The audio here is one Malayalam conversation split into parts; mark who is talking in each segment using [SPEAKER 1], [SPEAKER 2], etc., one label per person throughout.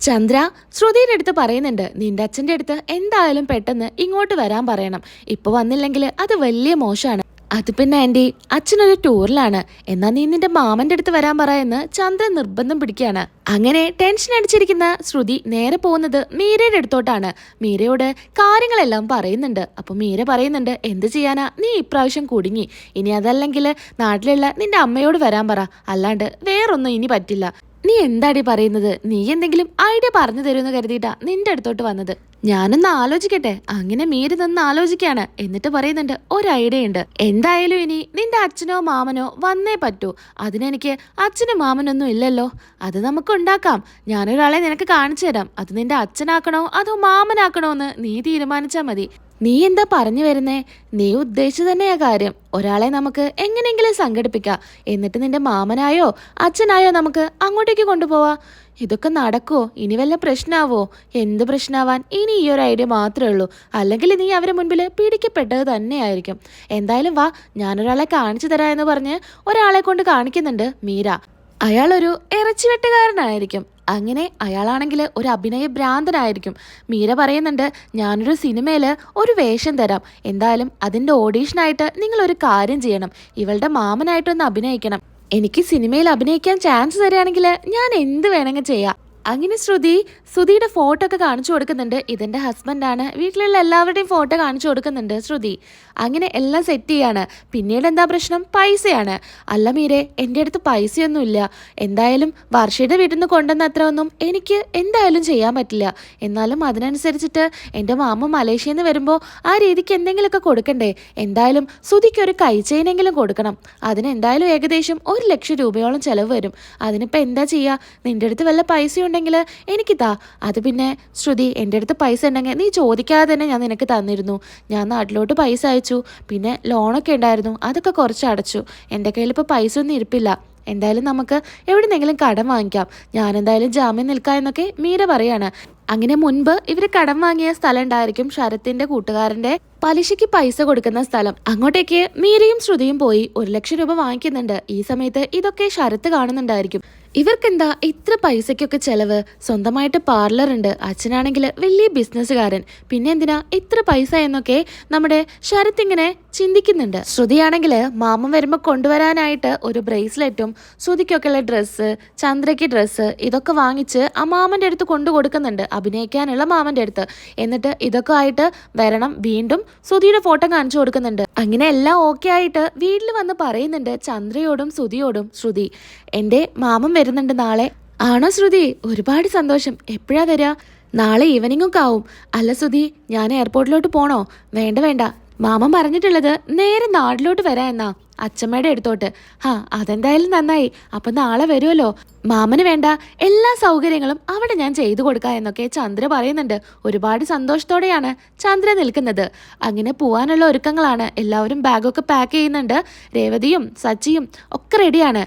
[SPEAKER 1] ചന്ദ്ര ശ്രുതിയുടെ അടുത്ത് പറയുന്നുണ്ട് നിന്റെ അച്ഛന്റെ അടുത്ത് എന്തായാലും പെട്ടെന്ന് ഇങ്ങോട്ട് വരാൻ പറയണം. ഇപ്പൊ വന്നില്ലെങ്കിൽ അത് വലിയ മോശമാണ്. അത് പിന്നെ ആന്റി അച്ഛനൊരു ടൂറിലാണ്. എന്നാ നീ നിന്റെ മാമന്റെ അടുത്ത് വരാൻ പറയെന്ന് ചന്ദ്രൻ നിർബന്ധം പിടിക്കുകയാണ്. അങ്ങനെ ടെൻഷൻ അടിച്ചിരിക്കുന്ന ശ്രുതി നേരെ പോകുന്നത് മീരയുടെ അടുത്തോട്ടാണ്. മീരയോട് കാര്യങ്ങളെല്ലാം പറയുന്നുണ്ട്. അപ്പോൾ മീര പറയുന്നുണ്ട് എന്ത് ചെയ്യാനാ? നീ ഇപ്രാവശ്യം കുടുങ്ങി. ഇനി അതല്ലെങ്കിൽ നാട്ടിലുള്ള നിന്റെ അമ്മയോട് വരാൻ പറ. അല്ലാണ്ട് വേറൊന്നും ഇനി പറ്റില്ല. നീ എന്താടി പറയുന്നത്? നീ എന്തെങ്കിലും ഐഡിയ പറഞ്ഞു തരുമെന്ന് കരുതിയിട്ടാ നിന്റെ അടുത്തോട്ട് വന്നത്. ഞാനൊന്ന് ആലോചിക്കട്ടെ. അങ്ങനെ മീര് നിന്ന് ആലോചിക്കാണ് എന്നിട്ട് പറയുന്നുണ്ട് ഒരു ഐഡിയ ഉണ്ട്. എന്തായാലും ഇനി നിന്റെ അച്ഛനോ മാമനോ വന്നേ പറ്റൂ. അതിനെനിക്ക് അച്ഛനും മാമനൊന്നും ഇല്ലല്ലോ. അത് നമുക്ക് ഉണ്ടാക്കാം. ഞാനൊരാളെ നിനക്ക് കാണിച്ചു തരാം. അത് നിന്റെ അച്ഛനാക്കണോ? അതോ മാമനാക്കണോ എന്ന് നീ തീരുമാനിച്ചാ മതി. നീ എന്താ പറഞ്ഞു വരുന്നേ? നീ ഉദ്ദേശിച്ചു തന്നെയാ കാര്യം. ഒരാളെ നമുക്ക് എങ്ങനെയെങ്കിലും സംഘടിപ്പിക്കാം. എന്നിട്ട് നിന്റെ മാമനായോ അച്ഛനായോ നമുക്ക് അങ്ങോട്ടേക്ക് കൊണ്ടുപോവാ. ഇതൊക്കെ നടക്കുവോ? ഇനി വല്ല പ്രശ്നാവോ? എന്ത് പ്രശ്നാവാൻ? ഇനി ഈ ഒരു ഐഡിയ മാത്രമേ ഉള്ളൂ. അല്ലെങ്കിൽ നീ അവരെ മുൻപിൽ പീഡിക്കപ്പെട്ടത് തന്നെയായിരിക്കും. എന്തായാലും വാ ഞാനൊരാളെ കാണിച്ചു തരാ എന്ന് പറഞ്ഞ് ഒരാളെ കൊണ്ട് കാണിക്കുന്നുണ്ട് മീര. അയാളൊരു ഇറച്ചിവെട്ടുകാരനായിരിക്കും. അങ്ങനെ അയാളാണെങ്കിൽ ഒരു അഭിനയ ഭ്രാന്തനായിരിക്കും. മീര പറയുന്നുണ്ട് ഞാനൊരു സിനിമയിൽ ഒരു വേഷം തരാം. എന്തായാലും അതിന്റെ ഓഡീഷനായിട്ട് നിങ്ങൾ ഒരു കാര്യം ചെയ്യണം. ഇവളുടെ മാമനായിട്ടൊന്ന് അഭിനയിക്കണം. എനിക്ക് സിനിമയിൽ അഭിനയിക്കാൻ ചാൻസ് തരികയാണെങ്കിൽ ഞാൻ എന്ത് വേണമെങ്കിൽ ചെയ്യാം. അങ്ങനെ ശ്രുതി ശ്രുതിയുടെ ഫോട്ടോ ഒക്കെ കാണിച്ചു കൊടുക്കുന്നുണ്ട്. ഇതെന്റെ ഹസ്ബൻഡാണ്. വീട്ടിലുള്ള എല്ലാവരുടെയും ഫോട്ടോ കാണിച്ചു കൊടുക്കുന്നുണ്ട് ശ്രുതി. അങ്ങനെ എല്ലാം സെറ്റ് ചെയ്യാണ്. പിന്നീട് എന്താ പ്രശ്നം? പൈസയാണ്. അല്ല മീരെ എന്റെ അടുത്ത് പൈസയൊന്നുമില്ല. എന്തായാലും വർഷയുടെ വീട്ടിൽ നിന്ന് കൊണ്ടുവന്ന അത്ര ഒന്നും എനിക്ക് എന്തായാലും ചെയ്യാൻ പറ്റില്ല. എന്നാലും അതിനനുസരിച്ചിട്ട് എന്റെ മാമ മലേഷ്യയിൽ നിന്ന് വരുമ്പോൾ ആ രീതിക്ക് എന്തെങ്കിലുമൊക്കെ കൊടുക്കണ്ടേ? എന്തായാലും സുതിക്ക് ഒരു കൈച്ചെയിനെങ്കിലും കൊടുക്കണം. അതിന് എന്തായാലും ഏകദേശം ഒരു ലക്ഷം രൂപയോളം ചിലവ് വരും. അതിനിപ്പോൾ എന്താ ചെയ്യുക നിന്റെ അടുത്ത് വല്ല പൈസ ഉണ്ടെങ്കിൽ എനിക്ക് താ അത് പിന്നെ ശ്രുതി എന്റെ അടുത്ത് പൈസ ഉണ്ടെങ്കിൽ നീ ചോദിക്കാതെ തന്നെ ഞാൻ നിനക്ക് തന്നിരുന്നു. ഞാൻ നാട്ടിലോട്ട് പൈസ അയച്ചു. പിന്നെ ലോണൊക്കെ ഉണ്ടായിരുന്നു. അതൊക്കെ കുറച്ച് അടച്ചു. എന്റെ കയ്യിൽ ഇപ്പോൾ പൈസ ഒന്നും ഇരിപ്പില്ല. എന്തായാലും നമുക്ക് എവിടെന്നെങ്കിലും കടം വാങ്ങിക്കാം. ഞാൻ എന്തായാലും ജാമ്യം നിൽക്കാം എന്നൊക്കെ മീര പറയാണ്. അങ്ങനെ മുൻപ് ഇവർ കടം വാങ്ങിയ സ്ഥലം ഉണ്ടായിരിക്കും ശരത്തിന്റെ കൂട്ടുകാരന്റെ പലിശയ്ക്ക് പൈസ കൊടുക്കുന്ന സ്ഥലം. അങ്ങോട്ടേക്ക് മീരയും ശ്രുതിയും പോയി. ഒരു ലക്ഷം രൂപ വാങ്ങിക്കുന്നുണ്ട്. ഈ സമയത്ത് ഇതൊക്കെ ശരത്ത് കാണുന്നുണ്ടായിരിക്കും. ഇവർക്കെന്താ ഇത്ര പൈസയ്ക്കൊക്കെ ചെലവ്? സ്വന്തമായിട്ട് പാർലർ ഉണ്ട്. അച്ഛനാണെങ്കിൽ വലിയ ബിസിനസ്സുകാരൻ പിന്നെ എന്തിനാ ഇത്ര പൈസ എന്നൊക്കെ നമ്മുടെ ശരത് ഇങ്ങനെ ചിന്തിക്കുന്നുണ്ട്. ശ്രുതിയാണെങ്കിൽ മാമൻ വരുമ്പോൾ കൊണ്ടുവരാനായിട്ട് ഒരു ബ്രേസ്ലെറ്റും ശ്രുതിക്കൊക്കെയുള്ള ഡ്രസ്സ് ചന്ദ്രയ്ക്ക് ഡ്രസ്സ് ഇതൊക്കെ വാങ്ങിച്ച് ആ മാമന്റെ അടുത്ത് കൊണ്ടു കൊടുക്കുന്നുണ്ട്. അഭിനയിക്കാനുള്ള മാമന്റെ അടുത്ത്. എന്നിട്ട് ഇതൊക്കെ ആയിട്ട് വരണം. വീണ്ടും ശ്രുതിയുടെ ഫോട്ടോ കാണിച്ചു കൊടുക്കുന്നുണ്ട്. അങ്ങനെ എല്ലാം ഓക്കെ ആയിട്ട് വീട്ടിൽ വന്ന് പറയുന്നുണ്ട് ചന്ദ്രയോടും ശ്രുതിയോടും. ശ്രുതി എന്റെ മാമൻ വരുന്നുണ്ട് നാളെ. ആണോ ശ്രുതി? ഒരുപാട് സന്തോഷം. എപ്പോഴാ തരാ നാളെ ഈവനിങ് ഒക്കെ ആവും. അല്ല ശ്രുതി ഞാൻ എയർപോർട്ടിലോട്ട് പോണോ? വേണ്ട വേണ്ട. മാമൻ പറഞ്ഞിട്ടുള്ളത് നേരെ നാട്ടിലോട്ട് വരാ എന്നാ. അച്ഛമ്മയുടെ അടുത്തോട്ട്. ഹാ അതെന്തായാലും നന്നായി. അപ്പൊ നാളെ വരുമല്ലോ മാമന് വേണ്ട. എല്ലാ സൗകര്യങ്ങളും അവിടെ ഞാൻ ചെയ്തു കൊടുക്കാം എന്നൊക്കെ ചന്ദ്ര പറയുന്നുണ്ട്. ഒരുപാട് സന്തോഷത്തോടെയാണ് ചന്ദ്ര നിൽക്കുന്നത്. അങ്ങനെ പോവാനുള്ള ഒരുക്കങ്ങളാണ്. എല്ലാവരും ബാഗൊക്കെ പാക്ക് ചെയ്യുന്നുണ്ട്. രേവതിയും സച്ചിയും ഒക്കെ റെഡിയാണ്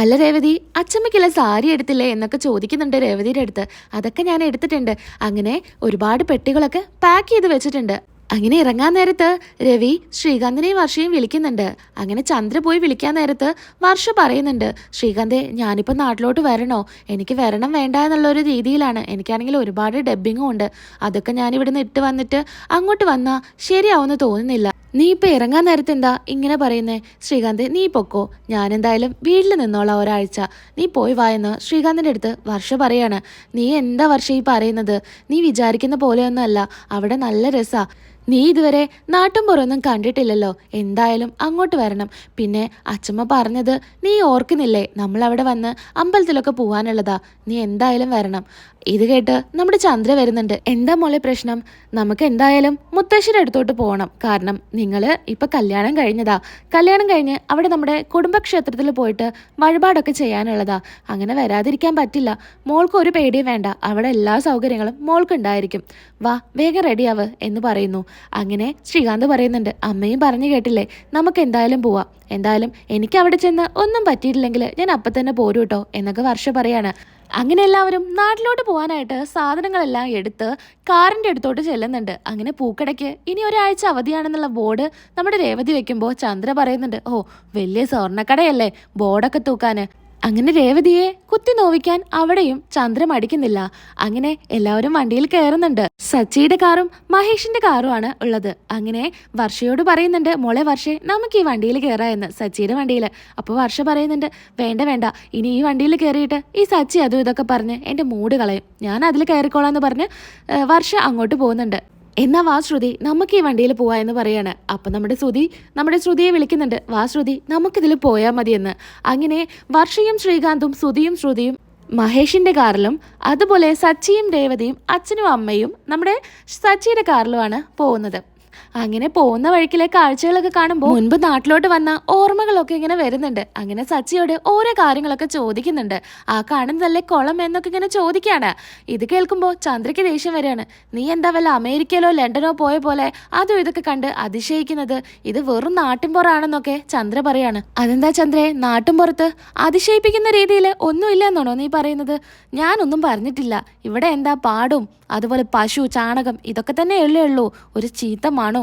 [SPEAKER 1] അല്ല രേവതി അച്ചമ്മയ്ക്കുള്ള സാരി എടുത്തില്ലേ എന്നൊക്കെ ചോദിക്കുന്നുണ്ട് രേവതിയുടെ അടുത്ത്. അതൊക്കെ ഞാൻ എടുത്തിട്ടുണ്ട്. അങ്ങനെ ഒരുപാട് പെട്ടികളൊക്കെ പാക്ക് ചെയ്ത് വെച്ചിട്ടുണ്ട്. അങ്ങനെ ഇറങ്ങാൻ നേരത്ത് രവി ശ്രീകാന്തിനെയും വർഷയും വിളിക്കുന്നുണ്ട്. അങ്ങനെ ചന്ദ്ര പോയി വിളിക്കാൻ നേരത്ത് വർഷ പറയുന്നുണ്ട് ശ്രീകാന്തെ ഞാനിപ്പോൾ നാട്ടിലോട്ട് വരണോ? എനിക്ക് വരണം വേണ്ട എന്നുള്ള ഒരു രീതിയിലാണ്. എനിക്കാണെങ്കിൽ ഒരുപാട് ഡബ്ബിങ്ങും ഉണ്ട്. അതൊക്കെ ഞാൻ ഇവിടുന്ന് ഇട്ട് വന്നിട്ട് അങ്ങോട്ട് വന്നാൽ ശരിയാവുമെന്ന് തോന്നുന്നില്ല. നീ ഇപ്പൊ ഇറങ്ങാൻ നേരത്തെ എന്താ ഇങ്ങനെ പറയുന്നേ? ശ്രീകാന്ത് നീ പൊക്കോ. ഞാൻ എന്തായാലും വീട്ടിൽ നിന്നോളാം ഒരാഴ്ച. നീ പോയി വായെന്ന് ശ്രീകാന്തിന്റെ അടുത്ത് വർഷ പറയാണ്. നീ എന്താ വർഷ ഈ പറയുന്നത്? നീ വിചാരിക്കുന്ന പോലെയൊന്നും അല്ല അവിടെ നല്ല രസാ. നീ ഇതുവരെ നാട്ടും പുറമൊന്നും കണ്ടിട്ടില്ലല്ലോ. എന്തായാലും അങ്ങോട്ട് വരണം. പിന്നെ അച്ഛമ്മ പറഞ്ഞത് നീ ഓർക്കുന്നില്ലേ? നമ്മൾ അവിടെ വന്ന് അമ്പലത്തിലൊക്കെ പോവാനുള്ളതാ. നീ എന്തായാലും വരണം. ഇത് കേട്ട് നമ്മുടെ ചന്ദ്ര വരുന്നുണ്ട്. എന്താ മോളെ പ്രശ്നം? നമുക്ക് എന്തായാലും മുത്തശ്ശിയുടെ അടുത്തോട്ട് പോകണം. കാരണം നിങ്ങൾ ഇപ്പം കല്യാണം കഴിഞ്ഞതാ. കല്യാണം കഴിഞ്ഞ് അവിടെ നമ്മുടെ കുടുംബക്ഷേത്രത്തിൽ പോയിട്ട് വഴിപാടൊക്കെ ചെയ്യാനുള്ളതാ. അങ്ങനെ വരാതിരിക്കാൻ പറ്റില്ല. മോൾക്ക് ഒരു പേടിയും വേണ്ട. അവിടെ എല്ലാ സൗകര്യങ്ങളും മോൾക്ക് ഉണ്ടായിരിക്കും വാ വേഗം റെഡിയാവ് എന്ന് പറയുന്നു. അങ്ങനെ ശ്രീകാന്ത് പറയുന്നുണ്ട് അമ്മയും പറഞ്ഞു കേട്ടില്ലേ നമുക്ക് എന്തായാലും പോവാം. എന്തായാലും എനിക്ക് അവിടെ ചെന്ന് ഒന്നും പറ്റിയിട്ടില്ലെങ്കിൽ ഞാൻ അപ്പം തന്നെ പോരൂട്ടോ എന്നൊക്കെ വർഷ പറയാണ്. അങ്ങനെ എല്ലാവരും നാട്ടിലോട്ട് പോകാനായിട്ട് സാധനങ്ങളെല്ലാം എടുത്ത് കാറിന്റെ അടുത്തോട്ട് ചെല്ലുന്നുണ്ട്. അങ്ങനെ പൂക്കടയ്ക്ക് ഇനി ഒരാഴ്ച അവധിയാണെന്നുള്ള ബോർഡ് നമ്മുടെ രേവതി വെക്കുമ്പോൾ ചന്ദ്ര പറയുന്നുണ്ട് ഓ വലിയ സ്വർണക്കടയല്ലേ ബോർഡൊക്കെ തൂക്കാന്. അങ്ങനെ രേവതിയെ കുത്തി നോവിക്കാൻ അവിടെയും ചന്ദ്രൻ അടിക്കുന്നില്ല. അങ്ങനെ എല്ലാവരും വണ്ടിയിൽ കയറുന്നുണ്ട്. സച്ചിയുടെ കാറും മഹേഷിന്റെ കാറുമാണ് ഉള്ളത്. അങ്ങനെ വർഷയോട് പറയുന്നുണ്ട് മോളെ വർഷേ നമുക്ക് ഈ വണ്ടിയിൽ കയറാ എന്ന് സച്ചിയുടെ വണ്ടിയിൽ. അപ്പോൾ വർഷ പറയുന്നുണ്ട് വേണ്ട വേണ്ട ഇനി ഈ വണ്ടിയിൽ കയറിയിട്ട് ഈ സച്ചി അതും ഇതൊക്കെ പറഞ്ഞ് എന്റെ മൂഡ് കളയും. ഞാൻ അതിൽ കയറിക്കോളാം എന്ന് പറഞ്ഞ് വർഷ അങ്ങോട്ട് പോകുന്നുണ്ട്. എന്നാ വാ ശ്രുതി നമുക്ക് ഈ വണ്ടിയിൽ പോവാ എന്ന് പറയാണ്. അപ്പൊ നമ്മുടെ ശ്രുതി നമ്മുടെ ശ്രുതിയെ വിളിക്കുന്നുണ്ട്. വാ ശ്രുതി നമുക്കിതിൽ പോയാൽ മതിയെന്ന്. അങ്ങനെ വർഷയും ശ്രീകാന്തും ശ്രുതിയും ശ്രുതിയും മഹേഷിന്റെ കാറിലും അതുപോലെ സച്ചിയും രേവതിയും അച്ഛനും അമ്മയും നമ്മുടെ സച്ചിയുടെ കാറിലുമാണ് പോകുന്നത്. അങ്ങനെ പോകുന്ന വഴിക്കിലെ കാഴ്ചകളൊക്കെ കാണുമ്പോൾ മുൻപ് നാട്ടിലോട്ട് വന്ന ഓർമ്മകളൊക്കെ ഇങ്ങനെ വരുന്നുണ്ട്. അങ്ങനെ സച്ചിയോട് ഓരോ കാര്യങ്ങളൊക്കെ ചോദിക്കുന്നുണ്ട്. ആ കാണുന്നതല്ലേ കുളം എന്നൊക്കെ ഇങ്ങനെ ചോദിക്കാണ്. ഇത് കേൾക്കുമ്പോൾ ചന്ദ്രയ്ക്ക് ദേഷ്യം വരികയാണ്. നീ എന്താ വല്ല അമേരിക്കയിലോ ലണ്ടനോ പോയ പോലെ അതും ഇതൊക്കെ കണ്ട് അതിശയിക്കുന്നത്? ഇത് വെറും നാട്ടിൻപുറാണെന്നൊക്കെ ചന്ദ്ര പറയാണ്. അതെന്താ ചന്ദ്രേ? നാട്ടിൻപുറത്ത് അതിശയിപ്പിക്കുന്ന രീതിയിൽ ഒന്നുമില്ല എന്നാണോ നീ പറയുന്നത്? ഞാനൊന്നും പറഞ്ഞിട്ടില്ല. ഇവിടെ എന്താ പാടും? അതുപോലെ പശു ചാണകം ഇതൊക്കെ തന്നെ ഉള്ളേ ഉള്ളൂ. ഒരു ചീത്ത മണവും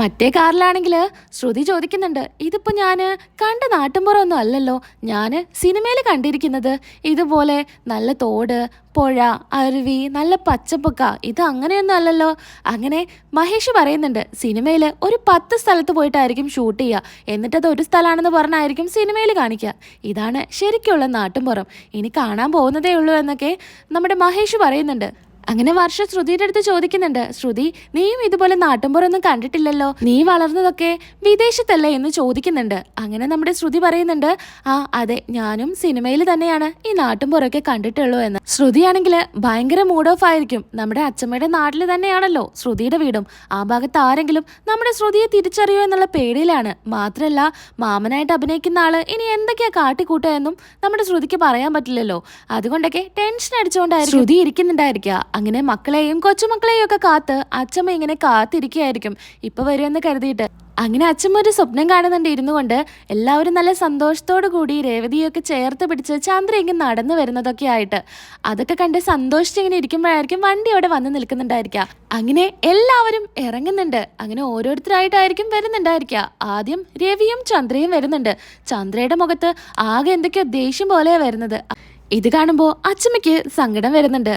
[SPEAKER 1] മറ്റേ കാറിലാണെങ്കിൽ ശ്രുതി ചോദിക്കുന്നുണ്ട് ഇതിപ്പോൾ ഞാൻ കണ്ട നാട്ടുമ്പുറമൊന്നും അല്ലല്ലോ ഞാൻ സിനിമയിൽ കണ്ടിരിക്കുന്നത് ഇതുപോലെ നല്ല തോട് പുഴ അരുവി നല്ല പച്ചപ്പൊക്ക ഇത് അങ്ങനെയൊന്നും അല്ലല്ലോ. അങ്ങനെ മഹേഷ് പറയുന്നുണ്ട് സിനിമയിൽ ഒരു പത്ത് സ്ഥലത്ത് പോയിട്ടായിരിക്കും ഷൂട്ട് ചെയ്യുക എന്നിട്ടത് ഒരു സ്ഥലമാണെന്ന് പറഞ്ഞായിരിക്കും സിനിമയിൽ കാണിക്കുക. ഇതാണ് ശരിക്കുള്ള നാട്ടുമ്പുറം ഇനി കാണാൻ പോകുന്നതേ ഉള്ളൂ എന്നൊക്കെ നമ്മുടെ മഹേഷ് പറയുന്നുണ്ട്. അങ്ങനെ വർഷ ശ്രുതിയുടെ അടുത്ത് ചോദിക്കുന്നുണ്ട് ശ്രുതി നീയും ഇതുപോലെ നാട്ടുമ്പുറൊന്നും കണ്ടിട്ടില്ലല്ലോ? നീ വളർന്നതൊക്കെ വിദേശത്തല്ലേ? എന്ന് ചോദിക്കുന്നുണ്ട്. അങ്ങനെ നമ്മുടെ ശ്രുതി പറയുന്നുണ്ട് ആ അതെ ഞാനും സിനിമയിൽ തന്നെയാണ് ഈ നാട്ടുമ്പുറൊക്കെ കണ്ടിട്ടുള്ളൂ എന്ന്. ശ്രുതിയാണെങ്കിൽ ഭയങ്കര മൂഡ് ഓഫ് ആയിരിക്കും. നമ്മുടെ അച്ഛമ്മയുടെ നാട്ടിൽ തന്നെയാണല്ലോ ശ്രുതിയുടെ വീടും. ആ ഭാഗത്ത് ആരെങ്കിലും നമ്മുടെ ശ്രുതിയെ തിരിച്ചറിയോ എന്നുള്ള പേടിയിലാണ്. മാത്രമല്ല മാമനായിട്ട് അഭിനയിക്കുന്ന ആൾ ഇനി എന്തൊക്കെയാ കാട്ടിക്കൂട്ടുക എന്നും നമ്മുടെ ശ്രുതിക്ക് പറയാൻ പറ്റില്ലല്ലോ. അതുകൊണ്ടൊക്കെ ടെൻഷൻ അടിച്ചുകൊണ്ടായിരിക്കും ശ്രുതി ഇരിക്കുന്നുണ്ടായിരിക്കുക അങ്ങനെ മക്കളെയും കൊച്ചുമക്കളെയും ഒക്കെ കാത്ത് അച്ഛമ്മ ഇങ്ങനെ കാത്തിരിക്കുകയായിരിക്കും. ഇപ്പൊ വരുമെന്ന് കരുതിയിട്ട്. അങ്ങനെ അച്ഛമ്മ ഒരു സ്വപ്നം കാണുന്നുണ്ട് ഇരുന്നു കൊണ്ട് എല്ലാവരും നല്ല സന്തോഷത്തോടു കൂടി രേവതിയൊക്കെ ചേർത്ത് പിടിച്ച് ചന്ദ്ര ഇങ്ങനെ നടന്നു വരുന്നതൊക്കെ ആയിട്ട്. അതൊക്കെ കണ്ട് സന്തോഷിച്ച് ഇങ്ങനെ ഇരിക്കുമ്പോഴായിരിക്കും വണ്ടി അവിടെ വന്ന് നിൽക്കുന്നുണ്ടായിരിക്കുക. അങ്ങനെ എല്ലാവരും ഇറങ്ങുന്നുണ്ട്. അങ്ങനെ ഓരോരുത്തരായിട്ടായിരിക്കും വരുന്നുണ്ടായിരിക്കുക. ആദ്യം രവിയും ചന്ദ്രയും വരുന്നുണ്ട്. ചന്ദ്രയുടെ മുഖത്ത് ആകെ എന്തൊക്കെയോ ദേഷ്യം പോലെയാ വരുന്നത്. ഇത് കാണുമ്പോൾ അച്ഛമ്മയ്ക്ക് സങ്കടം വരുന്നുണ്ട്.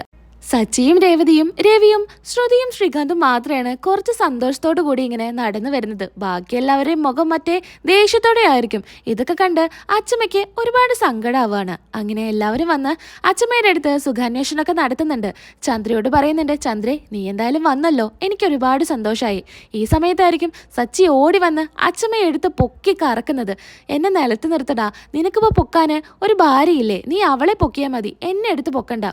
[SPEAKER 1] സച്ചിയും രേവതിയും രവിയും ശ്രുതിയും ശ്രീകാന്തും മാത്രമാണ് കുറച്ച് സന്തോഷത്തോടു കൂടി ഇങ്ങനെ നടന്നു വരുന്നത്. ബാക്കി എല്ലാവരെയും മുഖം മറ്റേ ദേഷ്യത്തോടെ ആയിരിക്കും. ഇതൊക്കെ കണ്ട് അച്ചമ്മയ്ക്ക് ഒരുപാട് സങ്കടമാവാണ് അങ്ങനെ എല്ലാവരും വന്ന് അച്ചമ്മയുടെ അടുത്ത് സുഖാന്വേഷണമൊക്കെ നടത്തുന്നുണ്ട്. ചന്ദ്രയോട് പറയുന്നുണ്ട് ചന്ദ്രെ നീ എന്തായാലും വന്നല്ലോ. എനിക്ക് ഒരുപാട് സന്തോഷമായി ഈ സമയത്തായിരിക്കും സച്ചി ഓടി വന്ന് അച്ചമ്മയെ എടുത്ത് പൊക്കി കറക്കുന്നത്. എന്നെ നിലത്ത് നിർത്തടാ. നിനക്കിപ്പോ പൊക്കാന് ഒരു ഭാര്യയില്ലേ? നീ അവളെ പൊക്കിയാൽ മതി. എന്നെ എടുത്ത് പൊക്കണ്ട.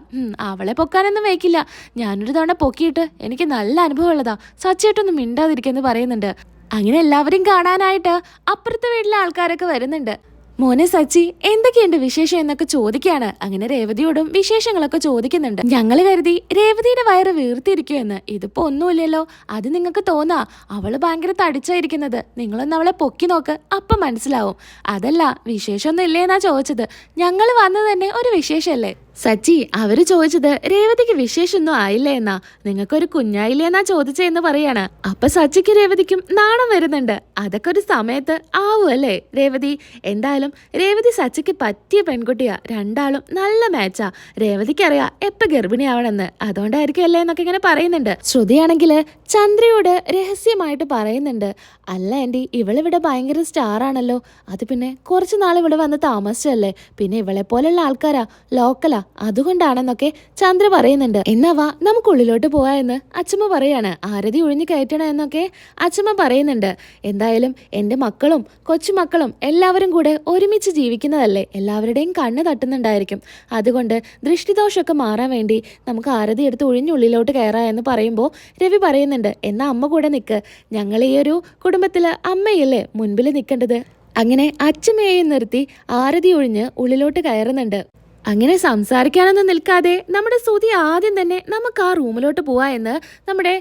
[SPEAKER 1] അവളെ പൊക്കാനൊന്നും വയ്ക്കില്ല ഞാനൊരു തവണ പൊക്കിയിട്ട് എനിക്ക് നല്ല അനുഭവമുള്ളതാ. സച്ചിയായിട്ടൊന്നും മിണ്ടാതിരിക്കെന്ന് പറയുന്നുണ്ട്. അങ്ങനെ എല്ലാവരും കാണാനായിട്ട് അപ്പുറത്തെ വീട്ടിലെ ആൾക്കാരൊക്കെ വരുന്നുണ്ട്. മോനെ സച്ചി എന്തൊക്കെയുണ്ട് വിശേഷം എന്നൊക്കെ ചോദിക്കുകയാണ് അങ്ങനെ രേവതിയോടും വിശേഷങ്ങളൊക്കെ ചോദിക്കുന്നുണ്ട്. ഞങ്ങൾ കരുതി രേവതിയുടെ വയറ് വീർത്തിരിക്കുമെന്ന് ഇതിപ്പോ ഒന്നുമില്ലല്ലോ. അത് നിങ്ങൾക്ക് തോന്നാ. അവൾ ഭയങ്കര തടിച്ചായിരിക്കുന്നത്. നിങ്ങളൊന്ന് അവളെ പൊക്കി നോക്ക്. അപ്പം മനസ്സിലാവും. അതല്ല വിശേഷമൊന്നും ഇല്ലേന്നാ ചോദിച്ചത്. ഞങ്ങൾ വന്നത് തന്നെ ഒരു വിശേഷമല്ലേ? സച്ചി അവർ ചോദിച്ചത് രേവതിക്ക് വിശേഷമൊന്നും ആയില്ലേ എന്നാ. നിങ്ങൾക്കൊരു കുഞ്ഞായില്ലേ എന്നാ ചോദിച്ചെന്ന് പറയാണ്. അപ്പൊ സച്ചിക്ക് രേവതിക്കും നാണം വരുന്നുണ്ട്. അതൊക്കെ ഒരു സമയത്ത് ആവുമല്ലേ രേവതി? എന്തായാലും രേവതി സച്ചിക്ക് പറ്റിയ പെൺകുട്ടിയാ. രണ്ടാളും നല്ല മാച്ചാ. രേവതിക്കറിയാ എപ്പ ഗർഭിണിയാവണമെന്ന് അതുകൊണ്ടായിരിക്കും അല്ലേ എന്നൊക്കെ ഇങ്ങനെ പറയുന്നുണ്ട്. ശ്രുതിയാണെങ്കിൽ ചന്ദ്രയോട് രഹസ്യമായിട്ട് പറയുന്നുണ്ട്. അല്ല ആന്റി ഇവളിവിടെ ഭയങ്കര സ്റ്റാറാണല്ലോ. അത് പിന്നെ കുറച്ച് നാൾ ഇവിടെ വന്ന് താമസിച്ചല്ലേ പിന്നെ ഇവളെ പോലെയുള്ള ആൾക്കാരാ ലോക്കലാ. അതുകൊണ്ടാണെന്നൊക്കെ ചന്ദ്ര പറയുന്നുണ്ട്. എന്നാ വാ നമുക്ക് ഉള്ളിലോട്ട് പോവാ എന്ന് അച്ഛമ്മ പറയാണ്. ആരതി ഒഴിഞ്ഞു കയറ്റണം എന്നൊക്കെ അച്ഛമ്മ പറയുന്നുണ്ട്. എന്തായാലും എന്റെ മക്കളും കൊച്ചുമക്കളും എല്ലാവരും കൂടെ ഒരുമിച്ച് ജീവിക്കുന്നതല്ലേ? എല്ലാവരുടെയും കണ്ണ് തട്ടുന്നുണ്ടായിരിക്കും. അതുകൊണ്ട് ദൃഷ്ടിദോഷമൊക്കെ മാറാൻ വേണ്ടി നമുക്ക് ആരതി എടുത്ത് ഒഴിഞ്ഞുള്ളിലോട്ട് കയറാം എന്ന് പറയുമ്പോൾ രവി പറയുന്നുണ്ട്. എന്നാ അമ്മ കൂടെ നിൽക്ക് ഞങ്ങൾ ഈ ഒരു കുടുംബത്തിൽ അമ്മയല്ലേ മുൻപിൽ നിൽക്കേണ്ടത്? അങ്ങനെ അച്ഛമ്മയെയും നിർത്തി ആരതി ഒഴിഞ്ഞ് ഉള്ളിലോട്ട് കയറുന്നുണ്ട്. അങ്ങനെ സംസാരിക്കാനൊന്നും നിൽക്കാതെ നമ്മുടെ ശ്രുതി ആദ്യം തന്നെ നമുക്ക് ആ റൂമിലോട്ട് പോവാ എന്ന് നമ്മുടെ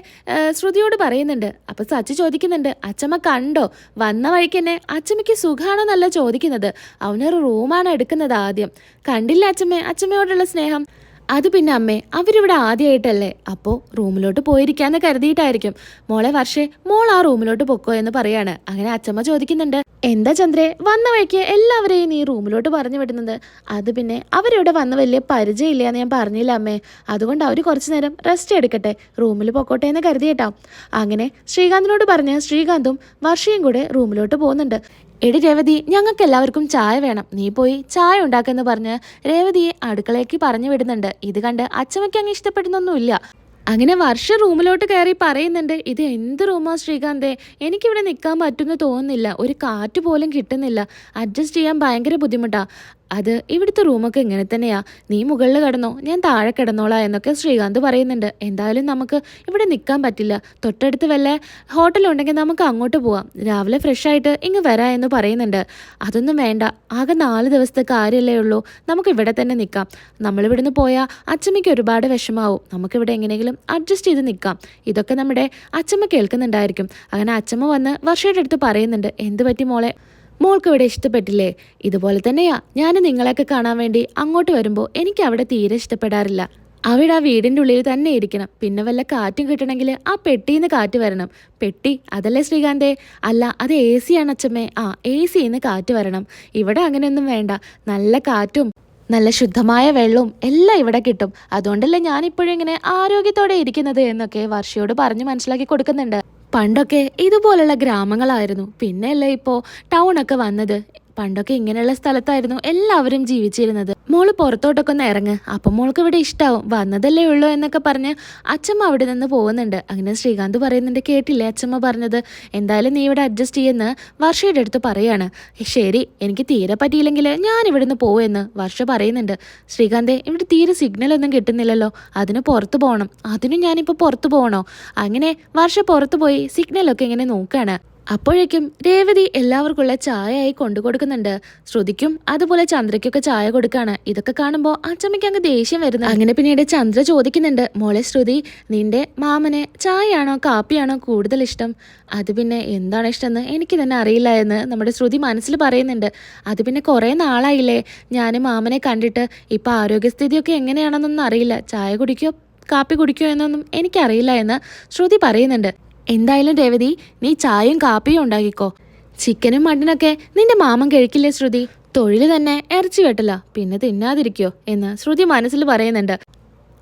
[SPEAKER 1] ശ്രുതിയോട് പറയുന്നുണ്ട്. അപ്പോൾ സച്ചി ചോദിക്കുന്നുണ്ട് അച്ചമ്മ കണ്ടോ? വന്ന വഴിക്ക് തന്നെ അച്ചമ്മയ്ക്ക് സുഖാണോ എന്നല്ല ചോദിക്കുന്നത്. അവനൊരു റൂമാണ് എടുക്കുന്നത് ആദ്യം. കണ്ടില്ല അച്ചമ്മ? അച്ചമ്മയോടുള്ള സ്നേഹം. അത് പിന്നെ അമ്മേ അവരിവിടെ ആദ്യമായിട്ടല്ലേ അപ്പോൾ റൂമിലോട്ട് പോയിരിക്കാന്ന് കരുതിയിട്ടായിരിക്കും. മോളെ വർഷേ മോൾ ആ റൂമിലോട്ട് പൊക്കോ എന്ന് പറയാണ്. അങ്ങനെ അച്ഛമ്മ ചോദിക്കുന്നുണ്ട് എന്താ ചന്ദ്രേ വന്ന വഴിക്ക് എല്ലാവരെയും നീ റൂമിലോട്ട് പറഞ്ഞു വിടുന്നത്? അത് പിന്നെ അവരിവിടെ വന്ന വലിയ പരിചയമില്ല എന്ന് ഞാൻ പറഞ്ഞില്ല അമ്മേ. അതുകൊണ്ട് അവർ കുറച്ച് നേരം റെസ്റ്റ് എടുക്കട്ടെ റൂമിൽ പൊക്കോട്ടെ എന്ന് കരുതിയിട്ടാം. അങ്ങനെ ശ്രീകാന്തിനോട് പറഞ്ഞ് ശ്രീകാന്തും വർഷയും കൂടെ റൂമിലോട്ട് പോകുന്നുണ്ട്. എടി രേവതി ഞങ്ങൾക്ക് എല്ലാവർക്കും ചായ വേണം. നീ പോയി ചായ ഉണ്ടാക്കെന്ന് പറഞ്ഞ് രേവതിയെ അടുക്കളയ്ക്ക് പറഞ്ഞു വിടുന്നുണ്ട്. ഇത് കണ്ട് അച്ഛമ്മയ്ക്ക് അങ്ങ് ഇഷ്ടപ്പെടുന്നൊന്നുമില്ല. അങ്ങനെ വർഷ റൂമിലോട്ട് കയറി പറയുന്നുണ്ട് ഇത് എന്ത് റൂമാ ശ്രീകാന്തേ? എനിക്കിവിടെ നിൽക്കാൻ പറ്റുമെന്ന് തോന്നുന്നില്ല. ഒരു കാറ്റ് പോലും കിട്ടുന്നില്ല. അഡ്ജസ്റ്റ് ചെയ്യാൻ ഭയങ്കര ബുദ്ധിമുട്ടാ. അത് ഇവിടുത്തെ റൂമൊക്കെ ഇങ്ങനെ തന്നെയാ. നീ മുകളിൽ കിടന്നോ ഞാൻ താഴെ കിടന്നോളാ എന്നൊക്കെ ശ്രീകാന്ത് പറയുന്നുണ്ട്. എന്തായാലും നമുക്ക് ഇവിടെ നിൽക്കാൻ പറ്റില്ല. തൊട്ടടുത്ത് വല്ല ഹോട്ടലുണ്ടെങ്കിൽ നമുക്ക് അങ്ങോട്ട് പോവാം. രാവിലെ ഫ്രഷ് ആയിട്ട് ഇങ്ങ് വരാ എന്ന് പറയുന്നുണ്ട്. അതൊന്നും വേണ്ട. ആകെ നാല് ദിവസത്തെ കാര്യമല്ലേ ഉള്ളൂ. നമുക്ക് ഇവിടെ തന്നെ നിൽക്കാം നമ്മളിവിടുന്ന് പോയാൽ അച്ചമ്മയ്ക്ക് ഒരുപാട് വിഷമാവും. നമുക്കിവിടെ എങ്ങനെയെങ്കിലും അഡ്ജസ്റ്റ് ചെയ്ത് നിൽക്കാം ഇതൊക്കെ നമ്മുടെ അച്ചമ്മ കേൾക്കുന്നുണ്ടായിരിക്കും. അങ്ങനെ അച്ചമ്മ വന്ന് വർഷയുടെ അടുത്ത് പറയുന്നുണ്ട്. എന്ത് പറ്റി മോളെ? മോൾക്ക് ഇവിടെ ഇഷ്ടപ്പെട്ടില്ലേ? ഇതുപോലെ തന്നെയാ. ഞാൻ നിങ്ങളെയൊക്കെ കാണാൻ വേണ്ടി അങ്ങോട്ട് വരുമ്പോൾ എനിക്ക് അവിടെ തീരെ ഇഷ്ടപ്പെടാറില്ല. അവിടെ ആ വീടിന്റെ ഉള്ളിൽ തന്നെ ഇരിക്കണം. പിന്നെ വല്ല കാറ്റും കിട്ടണമെങ്കിൽ ആ പെട്ടിന്ന് കാറ്റ് വരണം. പെട്ടി അതല്ലേ ശ്രീകാന്തേ? അല്ല അത് എ സി ആണ് അച്ഛമ്മേ. ആ എ സിന്ന് കാറ്റ് വരണം. ഇവിടെ അങ്ങനെയൊന്നും വേണ്ട. നല്ല കാറ്റും നല്ല ശുദ്ധമായ വെള്ളവും എല്ലാം ഇവിടെ കിട്ടും. അതുകൊണ്ടല്ലേ ഞാനിപ്പോഴും ഇങ്ങനെ ആരോഗ്യത്തോടെ ഇരിക്കുന്നത് എന്നൊക്കെ വർഷയോട് പറഞ്ഞു മനസ്സിലാക്കി കൊടുക്കുന്നുണ്ട്. പണ്ടൊക്കെ ഇതുപോലുള്ള ഗ്രാമങ്ങളായിരുന്നു. പിന്നെയല്ലേ ഇപ്പോൾ ടൗണൊക്കെ വന്നത്. പണ്ടൊക്കെ ഇങ്ങനെയുള്ള സ്ഥലത്തായിരുന്നു എല്ലാവരും ജീവിച്ചിരുന്നത്. മോൾ പുറത്തോട്ടൊക്കെ ഒന്ന് ഇറങ്ങ്. അപ്പം മോൾക്ക് ഇവിടെ ഇഷ്ടാവും. വന്നതല്ലേ ഉള്ളൂ എന്നൊക്കെ പറഞ്ഞ് അച്ഛമ്മ അവിടെ നിന്ന് പോകുന്നുണ്ട്. അങ്ങനെ ശ്രീകാന്ത് പറയുന്നുണ്ട് കേട്ടില്ലേ അച്ഛമ്മ പറഞ്ഞത്? എന്തായാലും നീ ഇവിടെ അഡ്ജസ്റ്റ് ചെയ്യുന്ന വർഷയുടെ അടുത്ത് പറയാണ്. ശരി എനിക്ക് തീരെ പറ്റിയില്ലെങ്കിൽ ഞാൻ ഇവിടുന്ന് പോവെന്ന് വർഷ പറയുന്നുണ്ട്. ശ്രീകാന്തേ ഇവിടെ തീരെ സിഗ്നൽ ഒന്നും കിട്ടുന്നില്ലല്ലോ. അതിന് പുറത്ത് പോകണം അതിനും ഞാനിപ്പോൾ പുറത്ത് പോകണോ? അങ്ങനെ വർഷ പുറത്ത് പോയി സിഗ്നലൊക്കെ ഇങ്ങനെ നോക്കുകയാണ് അപ്പോഴേക്കും രേവതി എല്ലാവർക്കുള്ള ചായയായി കൊണ്ടു കൊടുക്കുന്നുണ്ട് ശ്രുതിക്കും അതുപോലെ ചന്ദ്രയ്ക്കൊക്കെ ചായ കൊടുക്കാണ്. ഇതൊക്കെ കാണുമ്പോൾ അച്ചമ്മയ്ക്ക് അങ്ങ് ദേഷ്യം വരുന്നു അങ്ങനെ പിന്നീട് ചന്ദ്ര ചോദിക്കുന്നുണ്ട് മോളെ ശ്രുതി നിന്റെ മാമന് ചായയാണോ കാപ്പിയാണോ കൂടുതൽ ഇഷ്ടം? അത് പിന്നെ എന്താണ് ഇഷ്ടമെന്ന് എനിക്ക് തന്നെ അറിയില്ല എന്ന് നമ്മുടെ ശ്രുതി മനസ്സിൽ പറയുന്നുണ്ട്. അത് പിന്നെ കുറേ നാളായില്ലേ ഞാൻ മാമനെ കണ്ടിട്ട് ഇപ്പം ആരോഗ്യസ്ഥിതിയൊക്കെ എങ്ങനെയാണെന്നൊന്നും അറിയില്ല. ചായ കുടിക്കോ കാപ്പി കുടിക്കോ എന്നൊന്നും എനിക്കറിയില്ല എന്ന് ശ്രുതി പറയുന്നുണ്ട്. എന്തായാലും രേവതി നീ ചായയും കാപ്പിയും ഉണ്ടാക്കിക്കോ. ചിക്കനും മട്ടനൊക്കെ നിന്റെ മാമൻ കഴിക്കില്ലേ ശ്രുതി? തൊഴിൽ തന്നെ ഇറച്ചി വെട്ടല പിന്നെ തിന്നാതിരിക്കോ എന്ന് ശ്രുതി മനസ്സിൽ പറയുന്നുണ്ട്.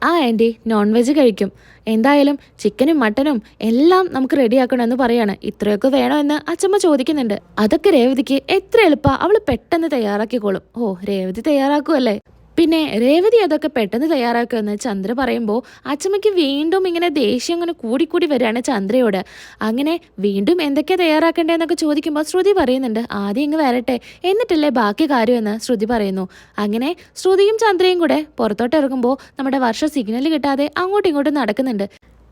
[SPEAKER 1] ആ ആന്റി നോൺ വെജ് കഴിക്കും. എന്തായാലും ചിക്കനും മട്ടനും എല്ലാം നമുക്ക് റെഡിയാക്കണമെന്ന് പറയാണ്. ഇത്രയൊക്കെ വേണോ എന്ന് അച്ചമ്മ ചോദിക്കുന്നുണ്ട്. അതൊക്കെ രേവതിക്ക് എത്ര എളുപ്പ അവൾ പെട്ടെന്ന് തയ്യാറാക്കിക്കോളും. ഓ രേവതി തയ്യാറാക്കുമല്ലേ പിന്നെ രേവതി അതൊക്കെ പെട്ടെന്ന് തയ്യാറാക്കുമെന്ന് ചന്ദ്ര പറയുമ്പോൾ അച്ചമ്മയ്ക്ക് വീണ്ടും ഇങ്ങനെ ദേഷ്യം അങ്ങനെ കൂടിക്കൂടി വരികയാണ് ചന്ദ്രയോട്. അങ്ങനെ വീണ്ടും എന്തൊക്കെയാ തയ്യാറാക്കേണ്ടതെന്നൊക്കെ ചോദിക്കുമ്പോൾ ശ്രുതി പറയുന്നുണ്ട് ആദ്യം ഇങ്ങ് വരട്ടെ എന്നിട്ടല്ലേ ബാക്കി കാര്യമെന്ന് ശ്രുതി പറയുന്നു. അങ്ങനെ ശ്രുതിയും ചന്ദ്രയും കൂടെ പുറത്തോട്ട് ഇറങ്ങുമ്പോൾ നമ്മുടെ വർഷ സിഗ്നൽ കിട്ടാതെ അങ്ങോട്ടും ഇങ്ങോട്ടും നടക്കുന്നുണ്ട്.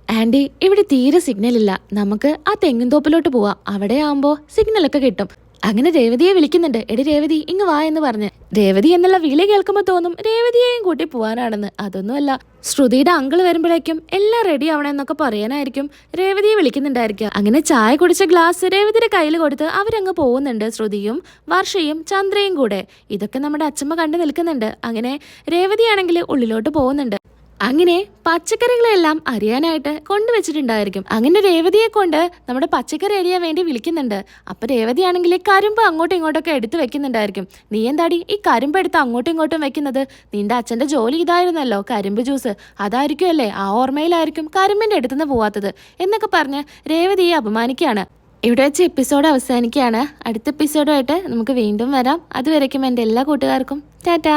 [SPEAKER 1] ആന്റി ഇവിടെ തീരെ സിഗ്നൽ ഇല്ല. നമുക്ക് ആ തെങ്ങിൻ തോപ്പിലോട്ട് പോവാം. അവിടെ ആവുമ്പോൾ സിഗ്നലൊക്കെ കിട്ടും. അങ്ങനെ രേവതിയെ വിളിക്കുന്നുണ്ട്. എടി രേവതി ഇങ്ങ് വാ എന്ന് പറഞ്ഞ്. രേവതി എന്നുള്ള വിളി കേൾക്കുമ്പോൾ തോന്നും രേവതിയെയും കൂട്ടി പോവാനാണെന്ന്. അതൊന്നുമല്ല. ശ്രുതിയുടെ അങ്കിൾ വരുമ്പോഴേക്കും എല്ലാം റെഡി ആവണമെന്നൊക്കെ പറയാനായിരിക്കും രേവതിയെ വിളിക്കുന്നുണ്ടായിരിക്കുക. അങ്ങനെ ചായ കുടിച്ച ഗ്ലാസ് രേവതിയുടെ കയ്യിൽ കൊടുത്ത് അവരങ്ങ് പോകുന്നുണ്ട് ശ്രുതിയും വർഷയും ചന്ദ്രയും കൂടെ. ഇതൊക്കെ നമ്മുടെ അച്ഛമ്മ കണ്ടു നിൽക്കുന്നുണ്ട്. അങ്ങനെ രേവതിയാണെങ്കിൽ ഉള്ളിലോട്ട് പോകുന്നുണ്ട്. അങ്ങനെ പച്ചക്കറികളെല്ലാം അറിയാനായിട്ട് കൊണ്ടുവച്ചിട്ടുണ്ടായിരിക്കും. അങ്ങനെ രേവതിയെ കൊണ്ട് നമ്മുടെ പച്ചക്കറി അറിയാൻ വേണ്ടി വിളിക്കുന്നുണ്ട്. അപ്പൊ രേവതിയാണെങ്കിൽ കരിമ്പ് അങ്ങോട്ടും ഇങ്ങോട്ടൊക്കെ എടുത്ത് വെക്കുന്നുണ്ടായിരിക്കും. നീ എന്താടി ഈ കരിമ്പ് എടുത്ത് അങ്ങോട്ടും ഇങ്ങോട്ടും വെക്കുന്നത്? നിന്റെ അച്ഛന്റെ ജോലി ഇതായിരുന്നല്ലോ കരിമ്പ് ജ്യൂസ്. അതായിരിക്കും അല്ലേ ആ ഓർമ്മയിലായിരിക്കും കരിമ്പിന്റെ അടുത്തുനിന്ന് പോവാത്തത് എന്നൊക്കെ പറഞ്ഞ് രേവതിയെ അപമാനിക്കുകയാണ്. ഇവിടെ വെച്ച് എപ്പിസോഡ് അവസാനിക്കുകയാണ്. അടുത്ത എപ്പിസോഡുമായിട്ട് നമുക്ക് വീണ്ടും വരാം. അതുവരയ്ക്കും എന്റെ എല്ലാ കൂട്ടുകാർക്കും. ടാറ്റാ!